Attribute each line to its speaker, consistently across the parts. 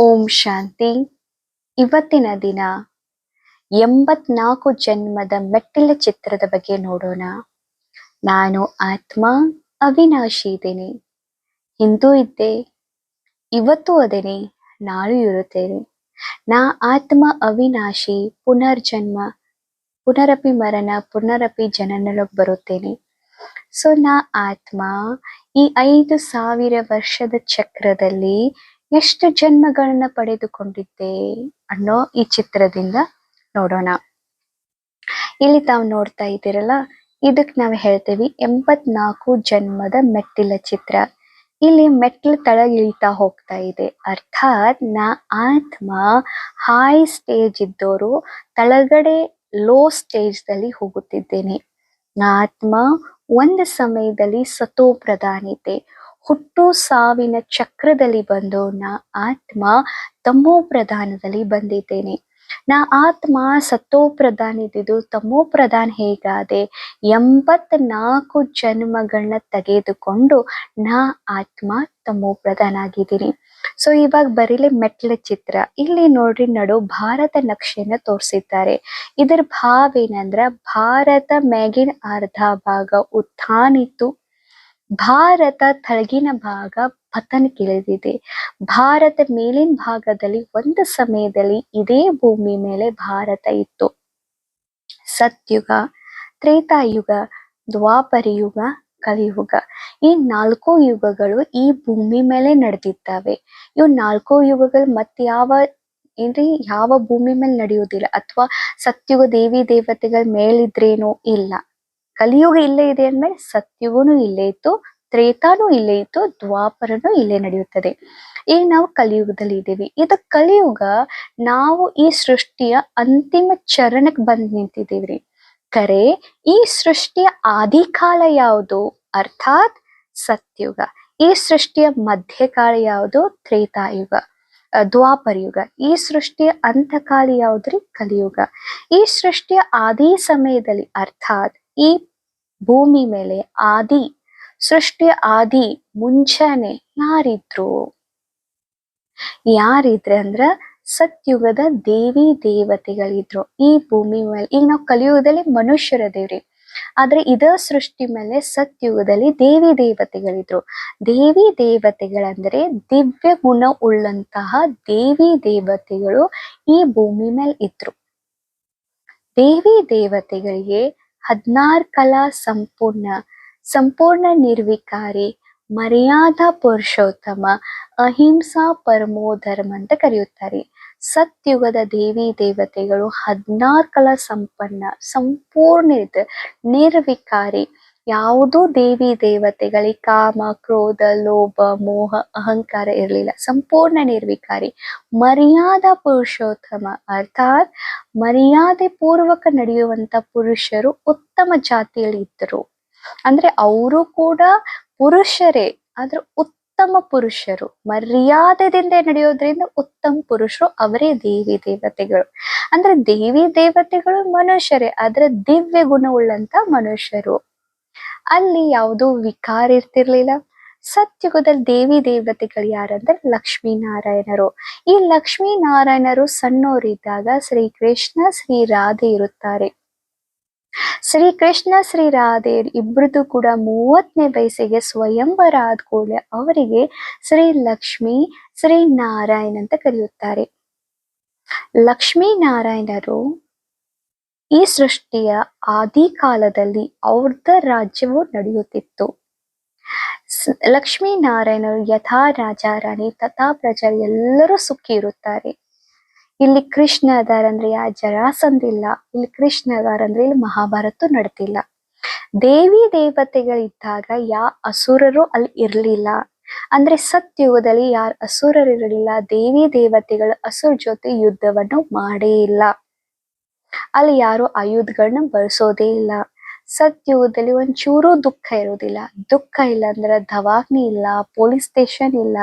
Speaker 1: ಓಂ ಶಾಂತಿ. ಇವತ್ತಿನ ದಿನ ಎಂಬತ್ನಾಲ್ಕು ಜನ್ಮದ ಮೆಟ್ಟಿಲ ಚಿತ್ರದ ಬಗ್ಗೆ ನೋಡೋಣ. ನಾನು ಆತ್ಮ, ಅವಿನಾಶಿ ಇದ್ದೇನೆ. ಹಿಂದೂ ಇದ್ದೆ. ಇವತ್ತು ಅದೇನೆ ನಾಳು ಇರುತ್ತೇನೆ. ನಾ ಆತ್ಮ, ಅವಿನಾಶಿ, ಪುನರ್ಜನ್ಮ, ಪುನರಪಿ ಮರಣ, ಪುನರಪಿ ಜನನಲೊಳಗೆ ಬರುತ್ತೇನೆ. ಸೊ, ನಾ ಆತ್ಮ, ಈ ಐದು ಸಾವಿರ ವರ್ಷದ ಚಕ್ರದಲ್ಲಿ ಎಷ್ಟು ಜನ್ಮಗಳನ್ನ ಪಡೆದುಕೊಂಡಿದ್ದೆ ಅನ್ನೋ ಈ ಚಿತ್ರದಿಂದ ನೋಡೋಣ. ಇಲ್ಲಿ ತಾವು ನೋಡ್ತಾ ಇದ್ದೀರಲ್ಲ, ಇದಕ್ ನಾವು ಹೇಳ್ತೇವಿ ಎಂಬತ್ನಾಲ್ಕು ಜನ್ಮದ ಮೆಟ್ಟಿಲ ಚಿತ್ರ. ಇಲ್ಲಿ ಮೆಟ್ಲು ತಳಗಿಳಿತಾ ಹೋಗ್ತಾ ಇದೆ. ಅರ್ಥಾತ್ ನಾ ಆತ್ಮ ಹೈ ಸ್ಟೇಜ್ ಇದ್ದವರು ತಳಗಡೆ ಲೋ ಸ್ಟೇಜ್ ದಲ್ಲಿ ಹೋಗುತ್ತಿದ್ದೇನೆ. ನಾ ಆತ್ಮ ಒಂದು ಸಮಯದಲ್ಲಿ ಸತೋ ಪ್ರಧಾನಿತೆ ಹುಟ್ಟು ಸಾವಿನ ಚಕ್ರದಲ್ಲಿ ಬಂದು ನಾ ಆತ್ಮ ತಮ್ಮೋ ಪ್ರಧಾನದಲ್ಲಿ ಬಂದಿದ್ದೇನೆ. ನಾ ಆತ್ಮ ಸತ್ತೋ ಪ್ರಧಾನ ಇದ್ದಿದ್ದು ತಮೋ ಪ್ರಧಾನ ಹೇಗಾದೆ? ಎಂಬತ್ನಾಲ್ಕು ಜನ್ಮಗಳನ್ನ ತೆಗೆದುಕೊಂಡು ನಾ ಆತ್ಮ ತಮ್ಮೋ ಪ್ರಧಾನ ಆಗಿದ್ದೀನಿ. ಸೊ ಇವಾಗ ಬರೀಲಿ ಮೆಟ್ಲ ಚಿತ್ರ. ಇಲ್ಲಿ ನೋಡ್ರಿ ನಡು ಭಾರತ ನಕ್ಷೆಯನ್ನ ತೋರಿಸಿದ್ದಾರೆ. ಇದರ ಭಾವ ಏನಂದ್ರ ಭಾರತ ಮ್ಯಾಗಿನ ಅರ್ಧ ಭಾಗ ಉತ್ಥಾನಿತ್ತು. ಭಾರತ ತಳಗಿನ ಭಾಗ ಪತನಕ್ಕಿಳಿದಿದೆ ಭಾರತ ಮೇಲಿನ ಭಾಗದಲ್ಲಿ ಒಂದು ಸಮಯದಲ್ಲಿ ಇದೇ ಭೂಮಿ ಮೇಲೆ ಭಾರತ ಇತ್ತು. ಸತ್ಯುಗ, ತ್ರೇತಾಯುಗ, ದ್ವಾಪರ ಯುಗ, ಕಲಿಯುಗ ಈ ನಾಲ್ಕು ಯುಗಗಳು ಈ ಭೂಮಿ ಮೇಲೆ ನಡೆದಿದ್ದಾವೆ. ಇವು ನಾಲ್ಕು ಯುಗಗಳು ಮತ್ ಯಾವ ಏನ್ರಿ ಯಾವ ಭೂಮಿ ಮೇಲೆ ನಡೆಯುವುದಿಲ್ಲ. ಅಥವಾ ಸತ್ಯುಗ ದೇವಿ ದೇವತೆಗಳ ಮೇಲಿದ್ರೇನೋ ಇಲ್ಲ. ಕಲಿಯುಗ ಇಲ್ಲೇ ಇದೆ ಅಂದ್ಮೇಲೆ ಸತ್ಯುಗನು ಇಲ್ಲೇ ಇತ್ತು, ತ್ರೇತಾನು ಇಲ್ಲೇ ಇತ್ತು, ದ್ವಾಪರನು ಇಲ್ಲೇ ನಡೆಯುತ್ತದೆ. ಈಗ ನಾವು ಕಲಿಯುಗದಲ್ಲಿ ಇದ್ದೀವಿ. ಇದು ಕಲಿಯುಗ ನಾವು ಈ ಸೃಷ್ಟಿಯ ಅಂತಿಮ ಚರಣಕ್ಕೆ ಬಂದ್ ನಿಂತಿದ್ದೀವ್ರಿ. ಕರೆ, ಈ ಸೃಷ್ಟಿಯ ಆದಿಕಾಲ ಯಾವುದು? ಅರ್ಥಾತ್ ಸತ್ಯುಗ ಈ ಸೃಷ್ಟಿಯ ಮಧ್ಯಕಾಲ ಯಾವುದು? ತ್ರೇತಾಯುಗ. ದ್ವಾಪರಯುಗ. ದ್ವಾಪರ ಯುಗ ಈ ಸೃಷ್ಟಿಯ ಅಂತಕಾಲ ಯಾವುದ್ರಿ ಕಲಿಯುಗ. ಈ ಸೃಷ್ಟಿಯ ಆದಿ ಸಮಯದಲ್ಲಿ ಅರ್ಥಾತ್ ಈ ಭೂಮಿ ಮೇಲೆ ಆದಿ, ಸೃಷ್ಟಿ ಆದಿ, ಮುಂಚೆನೆ ಯಾರಿದ್ರು? ಯಾರಿದ್ರೆ ಅಂದ್ರ ಸತ್ಯುಗದ ದೇವಿ ದೇವತೆಗಳಿದ್ರು. ಈ ಭೂಮಿ ಮೇಲೆ, ಈಗ ನಾವು ಕಲಿಯುಗದಲ್ಲಿ ಮನುಷ್ಯರ ದೇವ್ರಿ. ಆದ್ರೆ ಇದ ಸೃಷ್ಟಿ ಮೇಲೆ ಸತ್ಯುಗದಲ್ಲಿ ದೇವಿ ದೇವತೆಗಳಿದ್ರು. ದೇವಿ ದೇವತೆಗಳಂದ್ರೆ ದಿವ್ಯ ಗುಣ ಉಳ್ಳಂತಹ ದೇವಿ ದೇವತೆಗಳು ಈ ಭೂಮಿ ಮೇಲೆ ಇದ್ರು. ದೇವಿ ದೇವತೆಗಳಿಗೆ ಹದಿನಾರು ಕಲಾ ಸಂಪೂರ್ಣ ಸಂಪೂರ್ಣ ನಿರ್ವಿಕಾರಿ, ಮರ್ಯಾದಾ ಪುರುಷೋತ್ತಮ, ಅಹಿಂಸಾ ಪರಮೋ ಧರ್ಮ ಅಂತ ಕರೆಯುತ್ತಾರೆ. ಸತ್ಯುಗದ ದೇವಿ ದೇವತೆಗಳು ಹದಿನಾರು ಕಲಾ ಸಂಪನ್ನ, ಸಂಪೂರ್ಣ ನಿರ್ವಿಕಾರಿ. ಯಾವುದೂ ದೇವಿ ದೇವತೆಗಳಿಗೆ ಕಾಮ, ಕ್ರೋಧ, ಲೋಭ, ಮೋಹ, ಅಹಂಕಾರ ಇರಲಿಲ್ಲ. ಸಂಪೂರ್ಣ ನಿರ್ವಿಕಾರಿ. ಮರ್ಯಾದಾ ಪುರುಷೋತ್ತಮ. ಅರ್ಥಾತ್ ಮರ್ಯಾದೆ ಪೂರ್ವಕ ನಡೆಯುವಂತ ಪುರುಷರು ಉತ್ತಮ ಜಾತಿಯಲ್ಲಿ ಇದ್ದರು. ಅಂದ್ರೆ ಅವರು ಕೂಡ ಪುರುಷರೇ, ಆದ್ರೆ ಉತ್ತಮ ಪುರುಷರು. ಮರ್ಯಾದೆದಿಂದ ನಡೆಯೋದ್ರಿಂದ ಉತ್ತಮ ಪುರುಷರು ಅವರೇ ದೇವಿ ದೇವತೆಗಳು. ಅಂದ್ರೆ ದೇವಿ ದೇವತೆಗಳು ಮನುಷ್ಯರೇ, ಆದ್ರೆ ದಿವ್ಯ ಗುಣವುಳ್ಳಂತ ಮನುಷ್ಯರು. ಅಲ್ಲಿ ಯಾವುದೋ ವಿಕಾರ ಇರ್ತಿರ್ಲಿಲ್ಲ. ಸತ್ಯುಗದಲ್ಲಿ ದೇವಿ ದೇವತೆಗಳು ಯಾರಂದ್ರೆ ಲಕ್ಷ್ಮೀನಾರಾಯಣರು. ಈ ಲಕ್ಷ್ಮೀನಾರಾಯಣರು ಸಣ್ಣವರಿದ್ದಾಗ ಶ್ರೀ ಕೃಷ್ಣ ಶ್ರೀ ರಾಧೆ ಇರುತ್ತಾರೆ. ಶ್ರೀ ಕೃಷ್ಣ ಶ್ರೀ ರಾಧೆ ಇಬ್ಬರದ್ದು ಕೂಡ ಮೂವತ್ತನೇ ವಯಸ್ಸಿಗೆ ಸ್ವಯಂವರ ಆದ ಕೂಡಲೇ ಅವರಿಗೆ ಶ್ರೀ ಲಕ್ಷ್ಮಿ, ಶ್ರೀ ನಾರಾಯಣ ಅಂತ ಕರೆಯುತ್ತಾರೆ. ಲಕ್ಷ್ಮೀ ನಾರಾಯಣರು ಈ ಸೃಷ್ಟಿಯ ಆದಿ ಕಾಲದಲ್ಲಿ ಅವ್ರದ್ಧ ರಾಜ್ಯವು ನಡೆಯುತ್ತಿತ್ತು. ಲಕ್ಷ್ಮೀನಾರಾಯಣರು ಲಕ್ಷ್ಮೀ ನಾರಾಯಣರು ಯಥಾ ರಾಜ, ರಾಣಿ, ತಥಾ ಪ್ರಜಾ ಎಲ್ಲರೂ ಸುಖಿ ಇರುತ್ತಾರೆ ಇಲ್ಲಿ ಕೃಷ್ಣ ಅದಾರಂದ್ರೆ ಯಾ ಜರಾಸಂದಿಲ್ಲ. ಇಲ್ಲಿ ಕೃಷ್ಣ ಅದಾರಂದ್ರೆ ಇಲ್ಲಿ ಮಹಾಭಾರತ ನಡೆದಿಲ್ಲ. ದೇವಿ ದೇವತೆಗಳಿದ್ದಾಗ ಯಾ ಅಸುರರು ಅಲ್ಲಿ ಇರ್ಲಿಲ್ಲ. ಅಂದ್ರೆ ಸತ್ಯುಗದಲ್ಲಿ ಯಾರ ಅಸುರರು ಇರಲಿಲ್ಲ ದೇವಿ ದೇವತೆಗಳು ಅಸುರ ಜೊತೆ ಯುದ್ಧವನ್ನು ಮಾಡೇ ಇಲ್ಲ. ಅಲ್ಲಿ ಯಾರು ಆಯುಧಗಳನ್ನ ಬಳಸೋದೇ ಇಲ್ಲ. ಸತ್ಯುಗದಲ್ಲಿ ಒಂಚೂರು ದುಃಖ ಇರೋದಿಲ್ಲ. ದುಃಖ ಇಲ್ಲ ಅಂದ್ರೆ ದವಾಖಾನಿ ಇಲ್ಲ ಪೊಲೀಸ್ ಸ್ಟೇಷನ್ ಇಲ್ಲ.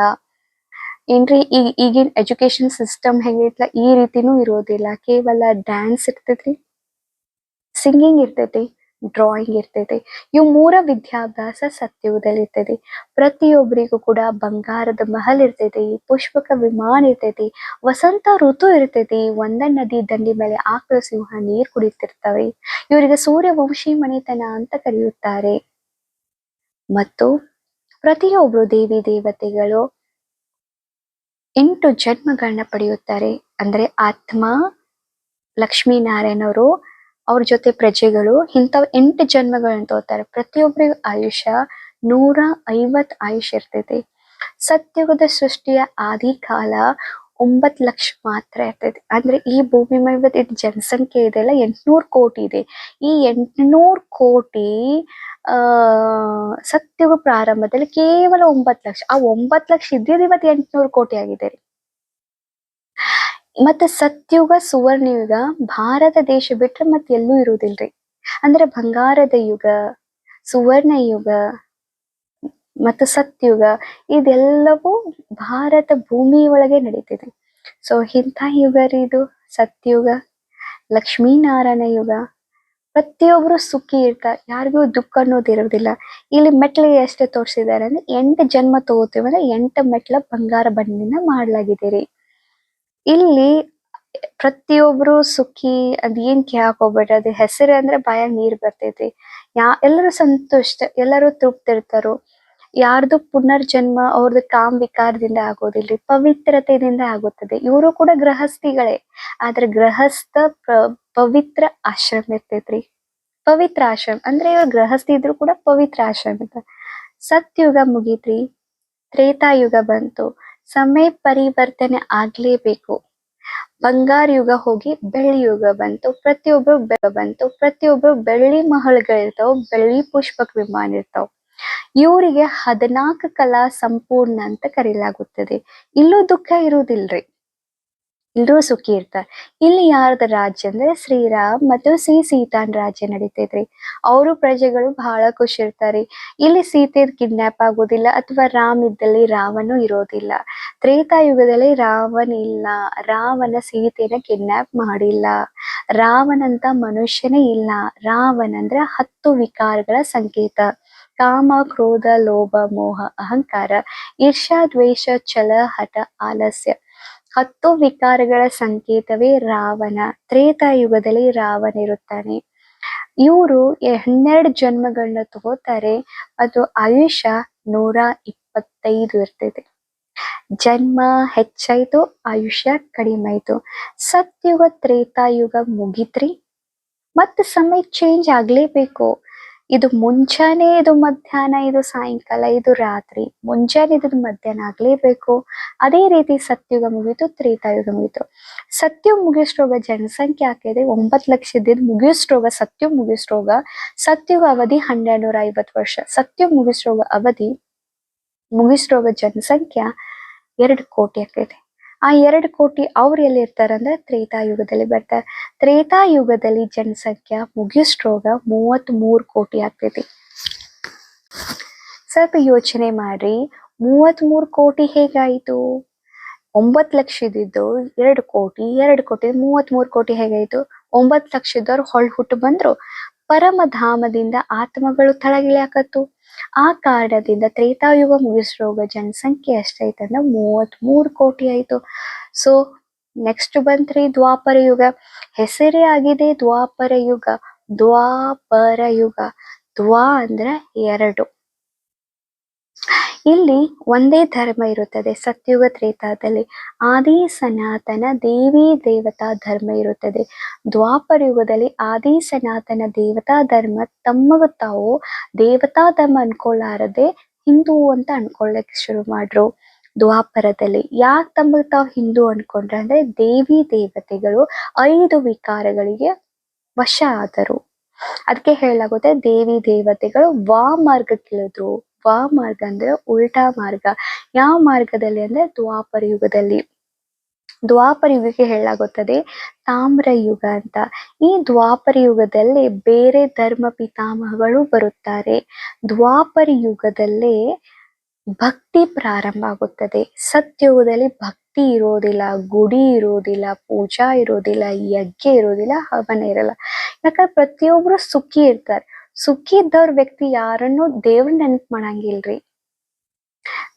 Speaker 1: ಏನ್ರಿ ಈಗ ಈಗಿನ ಎಜುಕೇಶನ್ ಸಿಸ್ಟಮ್ ಹೆಂಗೈತ್ಲ? ಈ ರೀತಿನೂ ಇರೋದಿಲ್ಲ. ಕೇವಲ ಡ್ಯಾನ್ಸ್ ಇರ್ತೈತ್ರಿ ಸಿಂಗಿಂಗ್ ಇರ್ತೈತಿ. ಡ್ರಾಯಿಂಗ್ ಇರ್ತದೆ ಇವು ಮೂರ ವಿದ್ಯಾಭ್ಯಾಸ ಸತ್ಯಯುಗದಲ್ಲಿ ಇರ್ತೈತಿ ಪ್ರತಿಯೊಬ್ಬರಿಗೂ ಕೂಡ ಬಂಗಾರದ ಮಹಲ್ ಇರ್ತೈತಿ ಪುಷ್ಪಕ ವಿಮಾನ ಇರ್ತೈತಿ, ವಸಂತ ಋತು ಇರ್ತೈತಿ. ಒಂದ ನದಿ ದಂಡಿ ಮೇಲೆ ಆಕಳ ಸಿಂಹ ನೀರ್ ಕುಡಿತಿರ್ತವೆ. ಇವರಿಗೆ ಸೂರ್ಯವಂಶಿ ಮನೆತನ ಅಂತ ಕರೆಯುತ್ತಾರೆ. ಮತ್ತು ಪ್ರತಿಯೊಬ್ರು ದೇವಿ ದೇವತೆಗಳು ಎಂಟು ಜನ್ಮಗಳನ್ನ ಪಡೆಯುತ್ತಾರೆ. ಅಂದ್ರೆ ಆತ್ಮ ಲಕ್ಷ್ಮೀನಾರಾಯಣವರು ಅವ್ರ ಜೊತೆ ಪ್ರಜೆಗಳು ಇಂಥವ್ ಎಂಟು ಜನ್ಮಗಳನ್ನ ತಗೋತಾರೆ ಪ್ರತಿಯೊಬ್ಬರಿಗೂ ಆಯುಷ್ಯ ನೂರ ಐವತ್ ಆಯುಷ್ಯ ಇರ್ತೈತಿ. ಸತ್ಯುಗದ ಸೃಷ್ಟಿಯ ಆದಿ ಕಾಲ ಒಂಬತ್ ಲಕ್ಷ ಮಾತ್ರ ಇರ್ತೈತಿ. ಅಂದ್ರೆ ಈ ಭೂಮಿ ಮೇಲೆ ಜನಸಂಖ್ಯೆ ಇದೆಲ್ಲ ಎಂಟ್ನೂರ್ ಕೋಟಿ ಇದೆ. ಈ ಎಂಟ್ನೂರ್ ಕೋಟಿ, ಆ ಸತ್ಯುಗ ಪ್ರಾರಂಭದಲ್ಲಿ ಕೇವಲ ಒಂಬತ್ ಲಕ್ಷ. ಆ ಒಂಬತ್ ಲಕ್ಷ ಇದ್ದಿದ್ದು ಇವತ್ತು ಎಂಟ್ನೂರ್ ಕೋಟಿ ಆಗಿದೆ ರೀ. ಮತ್ತೆ ಸತ್ಯುಗ ಸುವರ್ಣಯುಗ ಭಾರತ ದೇಶ ಬಿಟ್ರೆ ಮತ್ತೆ ಎಲ್ಲೂ ಇರುವುದಿಲ್ರಿ ಅಂದ್ರೆ ಬಂಗಾರದ ಯುಗ ಸುವರ್ಣ ಯುಗ ಮತ್ತು ಸತ್ಯುಗ ಇದೆಲ್ಲವೂ ಭಾರತ ಭೂಮಿ ಒಳಗೆ ನಡೀತಿದೆ. ಸೊ ಇಂಥ ಯುಗ ರೀ ಇದು, ಸತ್ಯುಗ, ಲಕ್ಷ್ಮೀನಾರಾಯಣ ಯುಗ. ಪ್ರತಿಯೊಬ್ರು ಸುಖಿ ಇರ್ತಾರೆ ಯಾರಿಗೂ ದುಃಖ ಅನ್ನೋದು ಇರೋದಿಲ್ಲ. ಇಲ್ಲಿ ಮೆಟ್ಲಿಗೆ ಎಷ್ಟೇ ತೋರಿಸಿದ್ದಾರೆ ಅಂದ್ರೆ ಎಂಟು ಜನ್ಮ ತಗೋತೀವಿ ಅಂದ್ರೆ ಎಂಟು ಮೆಟ್ಲ ಬಂಗಾರ ಬಣ್ಣಿನ ಮಾಡಲಾಗಿದೆ ರೀ ಇಲ್ಲಿ ಪ್ರತಿಯೊಬ್ರು ಸುಖಿ, ಅದ್ ಏನ್ ಕೇಳಕ್ ಹೋಗ್ಬೇಡ್ರಿ ಅದ್ ಹೆಸರು ಅಂದ್ರೆ ಬಾಯ ನೀರ್ ಬರ್ತೈತಿ ಯಾ, ಎಲ್ಲರೂ ಸಂತುಷ್ಟ ಎಲ್ಲರೂ ತೃಪ್ತಿರ್ತಾರೋ. ಯಾರ್ದು ಪುನರ್ಜನ್ಮ ಅವ್ರದ್ದು ಕಾಮ್ ವಿಕಾರದಿಂದ ಆಗೋದಿಲ್ರಿ, ಪವಿತ್ರತೆಯಿಂದ ಆಗುತ್ತದೆ. ಇವರು ಕೂಡ ಗೃಹಸ್ಥಿಗಳೇ. ಆದ್ರೆ ಗೃಹಸ್ಥ ಪವಿತ್ರ ಆಶ್ರಮ ಇರ್ತೈತ್ರಿ. ಪವಿತ್ರ ಆಶ್ರಮ, ಅಂದ್ರೆ ಇವ್ರು ಗೃಹಸ್ಥಿ ಇದ್ರು ಕೂಡ ಪವಿತ್ರ ಆಶ್ರಮ ಇರ್ತಾರೆ ಸತ್ಯುಗ ಮುಗೀತ್ರಿ, ತ್ರೇತಾಯುಗ ಬಂತು. ಸಮಯ ಪರಿವರ್ತನೆ ಆಗ್ಲೇಬೇಕು. ಬಂಗಾರ ಯುಗ ಹೋಗಿ ಬೆಳ್ಳಿ ಯುಗ ಬಂತು ಪ್ರತಿಯೊಬ್ರು ಬಂತು ಪ್ರತಿಯೊಬ್ರು ಬೆಳ್ಳಿ ಮಹಲ್ಗಳಿರ್ತಾವ ಬೆಳ್ಳಿ ಪುಷ್ಪಕ ವಿಮಾನ ಇರ್ತಾವ. ಇವರಿಗೆ ಹದಿನಾಲ್ಕು ಕಲಾ ಸಂಪೂರ್ಣ ಅಂತ ಕರೆಯಲಾಗುತ್ತದೆ ಇಲ್ಲೂ ದುಃಖ ಇರುವುದಿಲ್ರಿ. ಎಲ್ಲರೂ ಸುಖಿ ಇರ್ತಾರೆ. ಇಲ್ಲಿ ಯಾರದ ರಾಜ್ಯ ಅಂದ್ರೆ ಶ್ರೀರಾಮ್ ಮತ್ತು ಸಿ ಸೀತಾನ್ ರಾಜ್ಯ ನಡೀತೈತ್ರಿ. ಅವರು ಪ್ರಜೆಗಳು ಬಹಳ ಖುಷಿ ಇರ್ತಾರೆ. ಇಲ್ಲಿ ಸೀತೆ ಕಿಡ್ನಾಪ್ ಆಗೋದಿಲ್ಲ ಅಥವಾ ರಾಮ್ ಇದ್ದಲ್ಲಿ ರಾಮನು ಇರೋದಿಲ್ಲ. ತ್ರೇತಾಯುಗದಲ್ಲಿ ರಾವಣ ಇಲ್ಲ. ರಾವಣ ಸೀತೆನ ಕಿಡ್ನಾಪ್ ಮಾಡಿಲ್ಲ. ರಾವಣಂತ ಮನುಷ್ಯನೇ ಇಲ್ಲ. ರಾವಣ ಅಂದ್ರೆ ಹತ್ತು ವಿಕಾರಗಳ ಸಂಕೇತ. ಕಾಮ, ಕ್ರೋಧ, ಲೋಭ, ಮೋಹ, ಅಹಂಕಾರ ಈರ್ಷಾ ದ್ವೇಷ, ಛಲ, ಹಠ, ಆಲಸ್ಯ. ಹತ್ತು ವಿಕಾರಗಳ ಸಂಕೇತವೇ ರಾವಣ. ತ್ರೇತಾಯುಗದಲ್ಲಿ ರಾವಣ ಇರುತ್ತಾನೆ. ಇವರು ಹನ್ನೆರಡು ಜನ್ಮಗಳನ್ನ ತಗೋತಾರೆ. ಅದು ಆಯುಷ್ಯ ನೂರ ಇಪ್ಪತ್ತೈದು ಇರ್ತೈತೆ. ಜನ್ಮ ಹೆಚ್ಚಾಯ್ತು ಆಯುಷ್ಯ ಕಡಿಮೆ ಆಯ್ತು. ಸತ್ಯುಗ ತ್ರೇತಾಯುಗ ಮುಗಿತ್ರಿ. ಮತ್ತೆ ಸಮಯ ಚೇಂಜ್ ಆಗ್ಲೇಬೇಕು. ಇದು ಮುಂಜಾನೆ ಇದು ಮಧ್ಯಾಹ್ನ, ಇದು ಸಾಯಂಕಾಲ, ಇದು ರಾತ್ರಿ. ಮುಂಜಾನೆ ಇದು ಮಧ್ಯಾಹ್ನ ಆಗ್ಲೇಬೇಕು. ಅದೇ ರೀತಿ ಸತ್ಯುಗ ಮುಗೀತು, ತ್ರೇತಾಯುಗ ಮುಗೀತು. ಸತ್ಯ ಮುಗಿಸ್ರೋಗ ಜನಸಂಖ್ಯೆ ಹಾಕಿದೆ ಒಂಬತ್ತು ಲಕ್ಷ ಇದ್ದಿದ್ದು ಮುಗಿಸ್ರೋಗ ಸತ್ಯ ಮುಗಿಸ್ರೋಗ ಸತ್ಯುಗ ಅವಧಿ ಹನ್ನೆರಡು ನೂರ ಐವತ್ತು ವರ್ಷ. ಸತ್ಯ ಮುಗಿಸ್ರೋಗ ಅವಧಿ ಮುಗಿಸ್ರೋಗ ಜನಸಂಖ್ಯೆ ಎರಡು ಕೋಟಿ ಆಕೈತಿ ಆ ಎರಡು ಕೋಟಿ ಅವ್ರು ಎಲ್ಲಿ ಇರ್ತಾರಂದ್ರೆ ತ್ರೇತಾಯುಗದಲ್ಲಿ ಬರ್ತಾರೆ. ತ್ರೇತಾಯುಗದಲ್ಲಿ ಜನಸಂಖ್ಯೆ ಮುಗಿಸ್ರೋಗ ಮೂವತ್ತ್ ಮೂರು ಕೋಟಿ ಆಗ್ತೈತಿ. ಸ್ವಲ್ಪ ಯೋಚನೆ ಮಾಡ್ರಿ ಮೂವತ್ತ್ ಮೂರು ಕೋಟಿ ಹೇಗಾಯ್ತು? ಒಂಬತ್ತು ಲಕ್ಷ ಇದ್ದಿದ್ದು ಎರಡು ಕೋಟಿ ಎರಡು ಕೋಟಿ ಮೂವತ್ತ್ ಮೂರು ಕೋಟಿ ಹೇಗಾಯ್ತು? ಒಂಬತ್ತು ಲಕ್ಷದವ್ರು ಹೊಳ್ ಹುಟ್ಟು ಬಂದ್ರು. ಪರಮಧಾಮದಿಂದ ಆತ್ಮಗಳು ತಳಗಿಳಿಯಾಕತ್ತು. ಆ ಕಾರಣದಿಂದ ತ್ರೇತಾಯುಗ ಮುಗಿಸ್ರೋಗ ಜನಸಂಖ್ಯೆ ಎಷ್ಟೈತಂದ್ರೆ ಮೂವತ್ತ್ ಮೂರು ಕೋಟಿ ಆಯ್ತು. ಸೊ ನೆಕ್ಸ್ಟ್ ಬಂತ್ರಿ ದ್ವಾಪರ ಯುಗ. ಹೆಸರೇ ಆಗಿದೆ ದ್ವಾಪರ ಯುಗ. ದ್ವಾಪರ ಯುಗ. ದ್ವಾ ಅಂದ್ರೆ ಎರಡು. ಇಲ್ಲಿ ಒಂದೇ ಧರ್ಮ ಇರುತ್ತದೆ ಸತ್ಯುಗ ತ್ರೇತಾದಲ್ಲಿ ಆದಿ ಸನಾತನ, ದೇವಿ ದೇವತಾ ಧರ್ಮ ಇರುತ್ತದೆ. ದ್ವಾಪರ ಯುಗದಲ್ಲಿ ಆದಿ ಸನಾತನ ದೇವತಾ ಧರ್ಮ ತಮ್ಮಗ ತಾವು ದೇವತಾ ಧರ್ಮ ಅನ್ಕೊಳ್ಳಾರದೆ ಹಿಂದೂ ಅಂತ ಅನ್ಕೊಳ್ಳಕ್ ಶುರು ಮಾಡ್ರು. ದ್ವಾಪರದಲ್ಲಿ ಯಾಕೆ ತಮ್ಮಗ್ ತಾವು ಹಿಂದೂ ಅನ್ಕೊಂಡ್ರೆ ಅಂದ್ರೆ ದೇವಿ ದೇವತೆಗಳು ಐದು ವಿಕಾರಗಳಿಗೆ ವಶ ಆದರು. ಅದಕ್ಕೆ ಹೇಳಲಾಗುತ್ತೆ ದೇವಿ ದೇವತೆಗಳು ವಾ ಮಾರ್ಗಕ್ಕಿಳಿದ್ರು ವಾ ಮಾರ್ಗ ಅಂದ್ರೆ ಉಲ್ಟಾ ಮಾರ್ಗ. ಯಾವ ಮಾರ್ಗದಲ್ಲಿ ಅಂದ್ರೆ ದ್ವಾಪರ ಯುಗದಲ್ಲಿ. ದ್ವಾಪರ ಯುಗಕ್ಕೆ ಹೇಳಲಾಗುತ್ತದೆ ತಾಮ್ರ ಯುಗ ಅಂತ. ಈ ದ್ವಾಪರ ಯುಗದಲ್ಲಿ ಬೇರೆ ಧರ್ಮ ಪಿತಾಮಹಗಳು ಬರುತ್ತಾರೆ. ದ್ವಾಪರ ಯುಗದಲ್ಲಿ ಭಕ್ತಿ ಪ್ರಾರಂಭ ಆಗುತ್ತದೆ. ಸತ್ಯುಗದಲ್ಲಿ ಭಕ್ತಿ ಇರೋದಿಲ್ಲ, ಗುಡಿ ಇರೋದಿಲ್ಲ, ಪೂಜಾ ಇರೋದಿಲ್ಲ, ಯಜ್ಞ ಇರೋದಿಲ್ಲ, ಹವನ ಇರಲ್ಲ. ಯಾಕಂದ್ರೆ ಪ್ರತಿಯೊಬ್ರು ಸುಖಿ ಇರ್ತಾರೆ. ಸುಖಿ ಇದ್ದವ್ರ ವ್ಯಕ್ತಿ ಯಾರನ್ನು ದೇವ್ರ ನೆನಪು ಮಾಡಂಗಿಲ್ರಿ.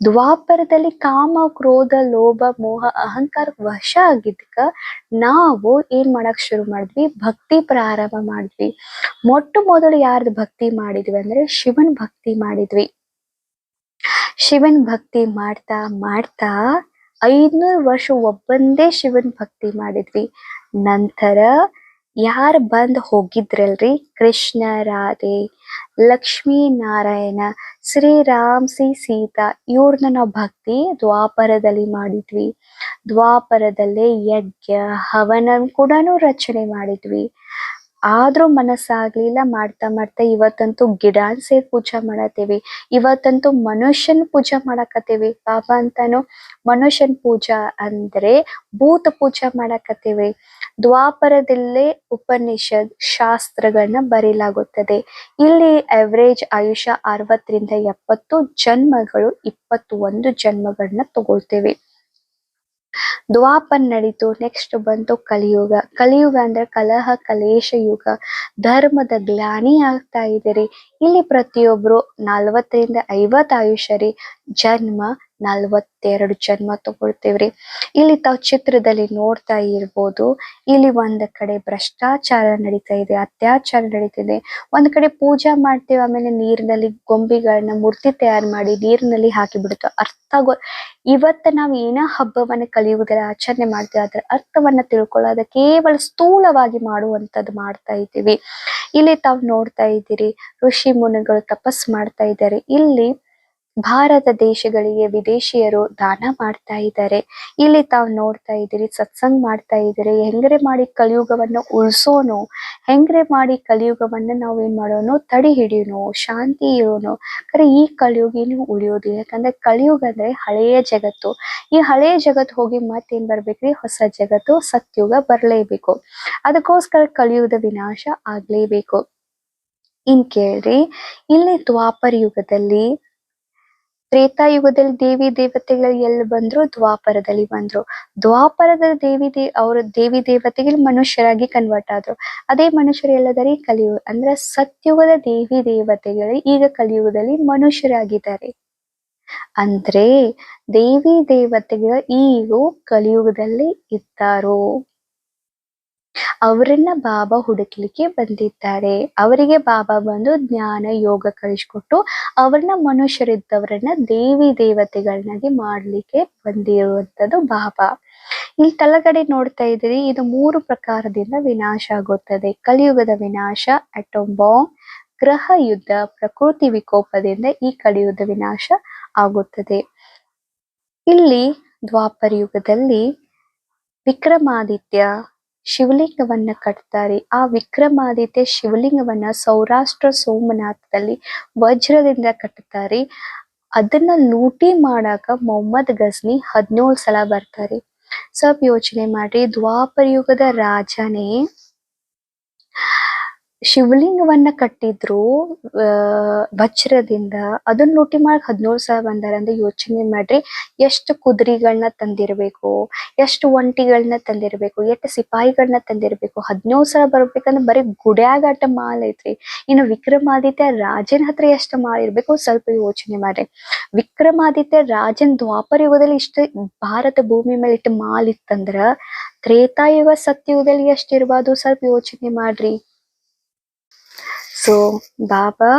Speaker 1: ದ್ವಾಪರದಲ್ಲಿ ಕಾಮ, ಕ್ರೋಧ, ಲೋಭ, ಮೋಹ, ಅಹಂಕಾರ ವಶ ಆಗಿದ್ದಕ್ಕ ನಾವು ಏನ್ ಮಾಡಕ್ ಶುರು ಮಾಡಿದ್ವಿ? ಭಕ್ತಿ ಪ್ರಾರಂಭ ಮಾಡಿದ್ವಿ. ಮೊಟ್ಟ ಮೊದಲು ಯಾರ್ದು ಭಕ್ತಿ ಮಾಡಿದ್ವಿ ಅಂದ್ರೆ ಶಿವನ್ ಭಕ್ತಿ ಮಾಡಿದ್ವಿ. ಶಿವನ್ ಭಕ್ತಿ ಮಾಡ್ತಾ ಮಾಡ್ತಾ ಐದ್ನೂರು ವರ್ಷ ಒಬ್ಬಂದೇ ಶಿವನ್ ಭಕ್ತಿ ಮಾಡಿದ್ವಿ. ನಂತರ ಯಾರು ಬಂದ್ ಹೋಗಿದ್ರಲ್ರಿ? ಕೃಷ್ಣ, ರಾಧೆ, ಲಕ್ಷ್ಮೀ ನಾರಾಯಣ ಶ್ರೀರಾಮ್ ಸಿ ಸೀತಾ ಇವ್ರನ್ನ ನಾವು ಭಕ್ತಿ ದ್ವಾಪರದಲ್ಲಿ ಮಾಡಿದ್ವಿ. ದ್ವಾಪರದಲ್ಲೇ ಯಜ್ಞ ಹವನ ಕೂಡ ರಚನೆ ಮಾಡಿದ್ವಿ. ಆದ್ರೂ ಮನಸ್ಸಾಗ್ಲಿಲ್ಲ, ಮಾಡ್ತಾ ಮಾಡ್ತಾ ಇವತ್ತಂತೂ ಗಿಡಾನ್ ಸೇರ್ ಪೂಜಾ ಮಾಡತ್ತೇವಿ. ಇವತ್ತಂತೂ ಮನುಷ್ಯನ್ ಪೂಜೆ ಮಾಡಕತ್ತೀವಿ. ಪಾಪ ಅಂತಾನು ಮನುಷ್ಯನ್ ಪೂಜಾ ಅಂದ್ರೆ ಭೂತ ಪೂಜಾ ಮಾಡಕತ್ತೇವಿ. ದ್ವಾಪರದಲ್ಲೇ ಉಪನಿಷದ್ ಶಾಸ್ತ್ರಗಳನ್ನ ಬರೆಯಲಾಗುತ್ತದೆ. ಇಲ್ಲಿ ಅವರೇಜ್ ಆಯುಷ ಅರವತ್ತರಿಂದ ಎಪ್ಪತ್ತು, ಜನ್ಮಗಳು ಇಪ್ಪತ್ತು ಒಂದು ಜನ್ಮಗಳನ್ನ ತಗೊಳ್ತೇವೆ. ದ್ವಾಪರ್ ನಡೀತು ನೆಕ್ಸ್ಟ್ ಬಂತು ಕಲಿಯುಗ. ಕಲಿಯುಗ ಅಂದ್ರೆ ಕಲಹ, ಕಲೇಶ ಯುಗ. ಧರ್ಮದ ಗ್ಲಾನಿ ಆಗ್ತಾ ಇದ್ದಾರೆ. ಇಲ್ಲಿ ಪ್ರತಿಯೊಬ್ರು ನಲ್ವತ್ತರಿಂದ ಐವತ್ ಆಯುಷ್ಯ ರೀ. ಜನ್ಮ ನಲ್ವತ್ತೆರಡು ಜನ್ಮ ತಗೊಳ್ತೇವ್ರಿ. ಇಲ್ಲಿ ತಾವ್ ಚಿತ್ರದಲ್ಲಿ ನೋಡ್ತಾ ಇರ್ಬೋದು, ಇಲ್ಲಿ ಒಂದ್ ಕಡೆ ಭ್ರಷ್ಟಾಚಾರ ನಡೀತಾ ಇದೆ, ಅತ್ಯಾಚಾರ ನಡೀತಿದೆ ಒಂದ್ ಕಡೆ ಪೂಜಾ ಮಾಡ್ತೇವೆ, ಆಮೇಲೆ ನೀರಿನಲ್ಲಿ ಗೊಂಬೆಗಳನ್ನ ಮೂರ್ತಿ ತಯಾರು ಮಾಡಿ ನೀರಿನಲ್ಲಿ ಹಾಕಿ ಬಿಡುತ್ತೆ ಅರ್ಥ ಗೊ, ಇವತ್ತ ನಾವ್ ಏನ ಹಬ್ಬವನ್ನ ಕಲಿಯುವುದರ ಆಚರಣೆ ಮಾಡ್ತೇವೆ, ಅದರ ಅರ್ಥವನ್ನ ತಿಳ್ಕೊಳ್ಳೋದ ಕೇವಲ ಸ್ಥೂಲವಾಗಿ ಮಾಡುವಂತದ್ದು ಮಾಡ್ತಾ ಇದ್ದೀವಿ. ಇಲ್ಲಿ ತಾವ್ ನೋಡ್ತಾ ಇದ್ದೀರಿ, ಋಷಿ ಮುನಿಗಳು ತಪಸ್ ಮಾಡ್ತಾ ಇದ್ದಾರೆ. ಇಲ್ಲಿ ಭಾರತ ದೇಶಗಳಿಗೆ ವಿದೇಶಿಯರು ದಾನ ಮಾಡ್ತಾ ಇದ್ದಾರೆ. ಇಲ್ಲಿ ತಾವ್ ನೋಡ್ತಾ ಇದ್ದೀರಿ, ಸತ್ಸಂಗ್ ಮಾಡ್ತಾ ಇದ್ದೀರಿ. ಹೆಂಗ್ರೆ ಮಾಡಿ ಕಲಿಯುಗವನ್ನ ಉಳ್ಸೋನು, ಹೆಂಗ್ರೆ ಮಾಡಿ ಕಲಿಯುಗವನ್ನ ನಾವ್ ಏನ್ ಮಾಡೋನು, ತಡಿ ಹಿಡಿಯೋನು, ಶಾಂತಿ ಇರೋನು. ಖರೆ ಈ ಕಲಿಯುಗ ಏನು ಉಳಿಯೋದಿಲ್ಲ. ಯಾಕಂದ್ರೆ ಕಲಿಯುಗ ಅಂದ್ರೆ ಹಳೆಯ ಜಗತ್ತು. ಈ ಹಳೆಯ ಜಗತ್ತು ಹೋಗಿ ಮತ್ತೇನ್ ಬರ್ಬೇಕ್ರಿ? ಹೊಸ ಜಗತ್ತು, ಸತ್ಯುಗ ಬರ್ಲೇಬೇಕು. ಅದಕ್ಕೋಸ್ಕರ ಕಲಿಯುಗದ ವಿನಾಶ ಆಗ್ಲೇಬೇಕು. ಇನ್ ಕೇಳ್ರಿ, ಇಲ್ಲಿ ದ್ವಾಪರ ಯುಗದಲ್ಲಿ ತ್ರೇತಾಯುಗದಲ್ಲಿ ದೇವಿ ದೇವತೆಗಳು ಎಲ್ಲಿ ಬಂದ್ರು? ದ್ವಾಪರದಲ್ಲಿ ಬಂದ್ರು. ದ್ವಾಪರದ ದೇವಿ ದೇ, ಅವ್ರ ದೇವಿ ದೇವತೆಗಳು ಮನುಷ್ಯರಾಗಿ ಕನ್ವರ್ಟ್ ಆದ್ರು. ಅದೇ ಮನುಷ್ಯರು ಎಲ್ಲದರಿ? ಕಲಿಯುಗ ಅಂದ್ರೆ ಸತ್ಯುಗದ ದೇವಿ ದೇವತೆಗಳು ಈಗ ಕಲಿಯುಗದಲ್ಲಿ ಮನುಷ್ಯರಾಗಿದ್ದಾರೆ. ಅಂದ್ರೆ ದೇವಿ ದೇವತೆಗಳು ಈಗ ಕಲಿಯುಗದಲ್ಲಿ ಇದ್ದಾರೋ? ಅವರನ್ನ ಬಾಬಾ ಹುಡುಕ್ಲಿಕ್ಕೆ ಬಂದಿದ್ದಾರೆ. ಅವರಿಗೆ ಬಾಬಾ ಬಂದು ಜ್ಞಾನ, ಯೋಗ ಕಳಿಸ್ಕೊಟ್ಟು ಅವ್ರನ್ನ ಮನುಷ್ಯರಿದ್ದವರನ್ನ ದೇವಿ ದೇವತೆಗಳನ್ನಾಗಿ ಮಾಡ್ಲಿಕ್ಕೆ ಬಂದಿರುವಂತದ್ದು ಬಾಬಾ. ಇಲ್ಲಿ ತಳಗಡೆ ನೋಡ್ತಾ ಇದ್ದೀರಿ, ಇದು ಮೂರು ಪ್ರಕಾರದಿಂದ ವಿನಾಶ ಆಗುತ್ತದೆ. ಕಲಿಯುಗದ ವಿನಾಶ ಅಟೋಮ್ ಬಾಂಬ್ ಗ್ರಹ ಯುದ್ಧ, ಪ್ರಕೃತಿ ವಿಕೋಪದಿಂದ ಈ ಕಲಿಯುಗದ ವಿನಾಶ ಆಗುತ್ತದೆ. ಇಲ್ಲಿ ದ್ವಾಪರ ಯುಗದಲ್ಲಿ ವಿಕ್ರಮಾದಿತ್ಯ ಶಿವಲಿಂಗವನ್ನ ಕಟ್ತಾರೆ. ಆ ವಿಕ್ರಮಾದಿತ್ಯ ಶಿವಲಿಂಗವನ್ನ ಸೌರಾಷ್ಟ್ರ ಸೋಮನಾಥದಲ್ಲಿ ವಜ್ರದಿಂದ ಕಟ್ತಾರೆ. ಅದನ್ನ ಲೂಟಿ ಮಾಡಾಕ ಮೊಹಮ್ಮದ್ ಗಜ್ನಿ ಹದಿನೇಳು ಸಲ ಬರ್ತಾರೆ. ಸ್ವಲ್ಪ ಯೋಚನೆ ಮಾಡ್ರಿ, ದ್ವಾಪರ ಯುಗದ ರಾಜನೇ. ಶಿವಲಿಂಗವನ್ನ ಕಟ್ಟಿದ್ರು ಅಹ್ ವಜ್ರದಿಂದ. ಅದನ್ನ ಲೂಟಿ ಮಾಡಕ್ ಹದಿನೇಳು ಸಾವಿರ ಬಂದಾರ ಅಂದ್ರೆ ಯೋಚನೆ ಮಾಡ್ರಿ. ಎಷ್ಟು ಕುದುರೆಗಳನ್ನ ತಂದಿರ್ಬೇಕು, ಎಷ್ಟು ಒಂಟಿಗಳನ್ನ ತಂದಿರ್ಬೇಕು, ಎಷ್ಟು ಸಿಪಾಯಿಗಳನ್ನ ತಂದಿರ್ಬೇಕು. ಹದಿನೇಳು ಸಾವಿರ ಬರ್ಬೇಕಂದ್ರೆ ಬರೀ ಗುಡ್ಯಾಗ ಮಾಲ್ ಐತ್ರಿ. ಇನ್ನು ವಿಕ್ರಮಾದಿತ್ಯ ರಾಜನ ಹತ್ರ ಎಷ್ಟು ಮಾಲ್ ಇರಬೇಕು ಸ್ವಲ್ಪ ಯೋಚನೆ ಮಾಡ್ರಿ. ವಿಕ್ರಮಾದಿತ್ಯ ರಾಜನ್ ದ್ವಾಪರ ಯುಗದಲ್ಲಿ ಇಷ್ಟ ಭಾರತ ಭೂಮಿ ಮೇಲೆ ಇಟ್ಟು ಮಾಲ್ ಇತ್ತಂದ್ರ, ತ್ರೇತಾಯುಗ ಸತ್ಯಯುಗದಲ್ಲಿ ಎಷ್ಟ್ ಇರ್ಬೋದು ಸ್ವಲ್ಪ ಯೋಚನೆ ಮಾಡ್ರಿ. ಸೊ ಬಾಬಾ,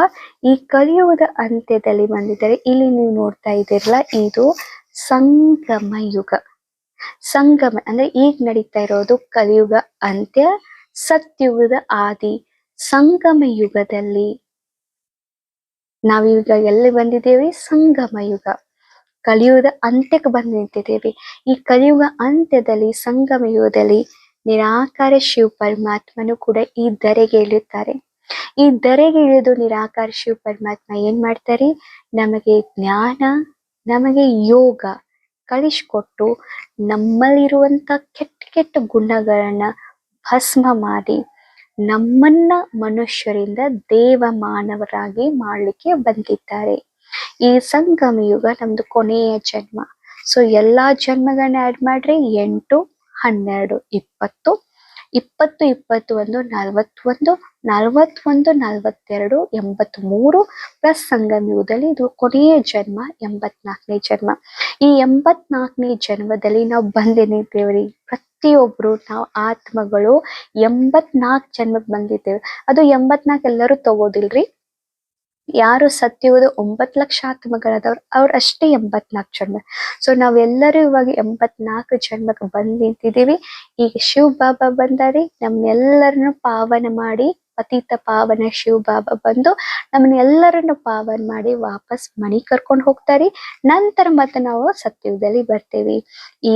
Speaker 1: ಈ ಕಲಿಯುಗದ ಅಂತ್ಯದಲ್ಲಿ ಬಂದಿದ್ದಾರೆ. ಇಲ್ಲಿ ನೀವು ನೋಡ್ತಾ ಇದ್ದೀರಲ್ಲ, ಇದು ಸಂಗಮ ಯುಗ. ಸಂಗಮ ಅಂದ್ರೆ ಈಗ ನಡೀತಾ ಇರೋದು ಕಲಿಯುಗ ಅಂತ್ಯ, ಸತ್ಯುಗದ ಆದಿ. ಸಂಗಮ ಯುಗದಲ್ಲಿ ನಾವೀಗ ಎಲ್ಲಿ ಬಂದಿದ್ದೇವೆ? ಸಂಗಮ ಯುಗ. ಕಲಿಯುಗದ ಅಂತ್ಯಕ್ಕೆ ಬಂದು ನಿಂತಿದ್ದೇವೆ. ಈ ಕಲಿಯುಗ ಅಂತ್ಯದಲ್ಲಿ, ಸಂಗಮ ಯುಗದಲ್ಲಿ ನಿರಾಕಾರ ಶಿವ ಪರಮಾತ್ಮನು ಕೂಡ ಈ ಧರೆಗೆ ಇಳಿಯುತ್ತಾರೆ. ಈ ಧರೆಗೆ ಇಳಿದು ನಿರಾಕಾರ ಶಿವ ಪರಮಾತ್ಮ ಏನ್ ಮಾಡ್ತಾರೆ? ನಮಗೆ ಜ್ಞಾನ, ನಮಗೆ ಯೋಗ ಕಳಿಸ್ಕೊಟ್ಟು ನಮ್ಮಲ್ಲಿರುವಂತ ಕೆಟ್ಟ ಕೆಟ್ಟ ಗುಣಗಳನ್ನ ಭಸ್ಮ ಮಾಡಿ ನಮ್ಮನ್ನ ಮನುಷ್ಯರಿಂದ ದೇವ ಮಾನವರಾಗಿ ಮಾಡಲಿಕ್ಕೆ ಬಂದಿದ್ದಾರೆ. ಈ ಸಂಗಮ ಯುಗ ನಮ್ದು ಕೊನೆಯ ಜನ್ಮ. ಸೊ ಎಲ್ಲಾ ಜನ್ಮಗಳನ್ನ ಆಡ್ ಮಾಡ್ರಿ ಎಂಟು, ಹನ್ನೆರಡು, ಇಪ್ಪತ್ತು ಇಪ್ಪತ್ತು ಇಪ್ಪತ್ತು ಒಂದು ನಲವತ್ತೊಂದು ನಲವತ್ತೊಂದು, ನಲವತ್ತೆರಡು, ಎಂಬತ್ಮೂರು ಪ್ಲಸ್ ಸಂಗಮಯುಗದಲ್ಲಿ ಇದು ಕೊನೆಯ ಜನ್ಮ, ಎಂಬತ್ನಾಲ್ಕನೇ ಜನ್ಮ. ಈ ಎಂಬತ್ನಾಲ್ಕನೇ ಜನ್ಮದಲ್ಲಿ ನಾವು ಬಂದೇನಿದ್ದೇವ್ರಿ ಪ್ರತಿಯೊಬ್ರು ನಾವು ಆತ್ಮಗಳು ಎಂಬತ್ನಾಲ್ಕು ಜನ್ಮಕ್ಕೆ ಬಂದಿದ್ದೇವೆ. ಅದು ಎಂಬತ್ನಾಲ್ಕು ಎಲ್ಲರೂ ತಗೋದಿಲ್ರಿ? ಯಾರು ಸತ್ಯುಗದ ಒಂಬತ್ ಲಕ್ಷ ಆತ್ಮಗಳಾದವ್ರು ಅವ್ರು ಅಷ್ಟೇ ಎಂಬತ್ನಾಲ್ಕು ಜನ್ಮ. ಸೊ ನಾವೆಲ್ಲರೂ ಇವಾಗ ಎಂಬತ್ನಾಲ್ಕು ಜನ್ಮಕ್ಕೆ ಬಂದ್ ನಿಂತಿದೀವಿ ಈಗ ಶಿವ್ ಬಾಬಾ ಬಂದಾರಿ ನಮ್ನೆಲ್ಲರನ್ನು ಪಾವನ ಮಾಡಿ ಪತಿತ ಪಾವನ ಶಿವ ಬಾಬಾ ಬಂದು ನಮ್ಮನ್ನ ಎಲ್ಲರನ್ನು ಪಾವನ ಮಾಡಿ ವಾಪಸ್ ಮನೆ ಕರ್ಕೊಂಡು ಹೋಗ್ತಾರಿ. ನಂತರ ಮತ್ತೆ ನಾವು ಸತ್ಯುಗದಲ್ಲಿ ಬರ್ತೇವಿ.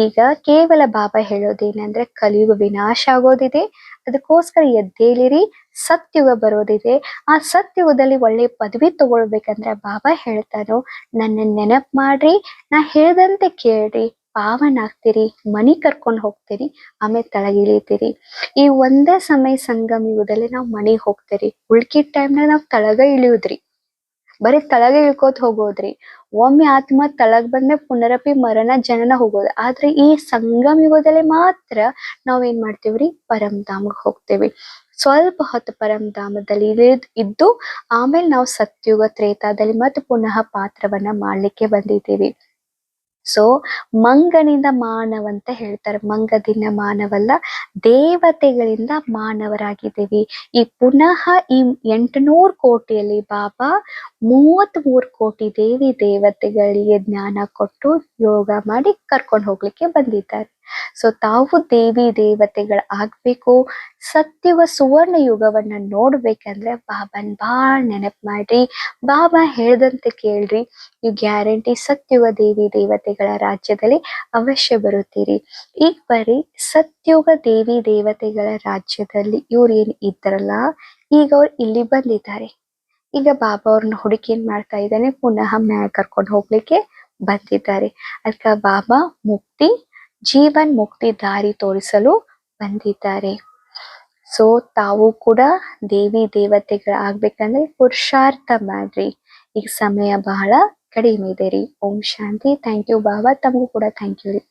Speaker 1: ಈಗ ಕೇವಲ ಬಾಬಾ ಹೇಳೋದೇನಂದ್ರೆ ಕಲಿಯುಗ ವಿನಾಶ ಆಗೋದಿದೆ. ಅದಕ್ಕೋಸ್ಕರ ಎದ್ದೇಳಿರಿ ಸತ್ಯುಗ ಬರೋದಿದೆ. ಆ ಸತ್ಯುಗದಲ್ಲಿ ಒಳ್ಳೆ ಪದವಿ ತಗೊಳ್ಬೇಕಂದ್ರೆ ಬಾಬಾ ಹೇಳ್ತಾರೋ ನನ್ನ ನೆನಪು ಮಾಡ್ರಿ, ನಾ ಹೇಳ್ದಂತೆ ಕೇಳ್ರಿ. ಪಾವನ ಆಗ್ತೀರಿ, ಮನಿ ಕರ್ಕೊಂಡು ಹೋಗ್ತೀರಿ, ಆಮೇಲೆ ತಳಗಿಳಿತೀರಿ ಈ ಒಂದೇ ಸಮಯ ಸಂಗಮ ಯುಗದಲ್ಲಿ ನಾವು ಮನಿಗ್ ಹೋಗ್ತೀರಿ. ಟೈಮ್ ಟೈಮ್ನಾಗ ನಾವು ತಳಗ ಇಳಿಯುದ್ರಿ. ಬರೀ ತಳಗ ಇಳ್ಕೋತ ಹೋಗೋದ್ರಿ. ಒಮ್ಮೆ ಆತ್ಮ ತಳಗ್ ಬಂದ್ರೆ ಪುನರಪಿ ಮರಣ ಜನನ ಹೋಗೋದು. ಆದ್ರೆ ಈ ಸಂಗಮ ಯುಗದಲ್ಲಿ ಮಾತ್ರ ನಾವ್ ಏನ್ ಮಾಡ್ತೀವ್ರಿ? ಪರಂಧಾಮಗ್ ಹೋಗ್ತೇವಿ. ಸ್ವಲ್ಪ ಹೊತ್ತು ಪರಂಧಾಮದಲ್ಲಿ ಇಳಿದ್, ಇದ್ದು, ಆಮೇಲೆ ನಾವು ಸತ್ಯುಗ ತ್ರೇತಾದಲ್ಲಿ ಮತ್ತೆ ಪುನಃ ಪಾತ್ರವನ್ನ ಮಾಡ್ಲಿಕ್ಕೆ ಬಂದಿದ್ದೀವಿ. ಸೊ ಮಂಗನಿಂದ ಮಾನವ ಅಂತ ಹೇಳ್ತಾರೆ. ಮಂಗದಿಂದ ಮಾನವಲ್ಲ, ದೇವತೆಗಳಿಂದ ಮಾನವರಾಗಿದ್ದೀವಿ. ಈ ಪುನಃ ಈ ಎಂಟುನೂರು ಕೋಟಿಯಲ್ಲಿ ಬಾಬಾ ಮೂವತ್ತ್ ಮೂರ್ ಕೋಟಿ ದೇವಿ ದೇವತೆಗಳಿಗೆ ಜ್ಞಾನ ಕೊಟ್ಟು ಯೋಗ ಮಾಡಿ ಕರ್ಕೊಂಡ್ ಹೋಗ್ಲಿಕ್ಕೆ ಬಂದಿದ್ದಾರೆ. ಸೊ ತಾವು ದೇವಿ ದೇವತೆಗಳ ಆಗ್ಬೇಕು. ಸತ್ಯವ ಸುವರ್ಣ ಯುಗವನ್ನ ನೋಡ್ಬೇಕಂದ್ರೆ ಬಾಬನ್ ಬಾಳ್ ನೆನಪ್ ಮಾಡ್ರಿ. ಬಾಬಾ ಹೇಳ್ದಂತೆ ಕೇಳ್ರಿ ಯು ಗ್ಯಾರಂಟಿ ಸತ್ಯುಗ ದೇವಿ ದೇವತೆಗಳ ರಾಜ್ಯದಲ್ಲಿ ಅವಶ್ಯ ಬರುತ್ತೀರಿ. ಈಗ ಬರೀ ಸತ್ಯುಗ ದೇವಿ ದೇವತೆಗಳ ರಾಜ್ಯದಲ್ಲಿ ಇವ್ರು ಏನ್ ಇದ್ರಲ್ಲ ಈಗ ಅವ್ರು ಇಲ್ಲಿ ಬಂದಿದ್ದಾರೆ. ಈಗ ಬಾಬಾ ಅವ್ರನ್ನ ಹುಡುಕಿ ಏನ್ ಮಾಡ್ತಾ ಇದ್ದಾನೆ? ಪುನಃ ಮ್ಯಾಲ್ ಕರ್ಕೊಂಡು ಹೋಗ್ಲಿಕ್ಕೆ ಬಂದಿದ್ದಾರೆ. ಅದಕ್ಕ ಬಾಬಾ ಮುಕ್ತಿ, ಜೀವನ್ ಮುಕ್ತಿ ದಾರಿ ತೋರಿಸಲು ಬಂದಿದ್ದಾರೆ. ಸೊ ತಾವು ಕೂಡ ದೇವಿ ದೇವತೆಗಳ ಆಗ್ಬೇಕಂದ್ರೆ ಪುರುಷಾರ್ಥ ಮಾಡ್ರಿ. ಈಗ ಸಮಯ ಬಹಳ ಕಡಿಮೆ ಇದೆ ರೀ. ಓಂ ಶಾಂತಿ. Thank you Baba. ತಮಗೂ ಕೂಡ ಥ್ಯಾಂಕ್ ಯು ರೀ.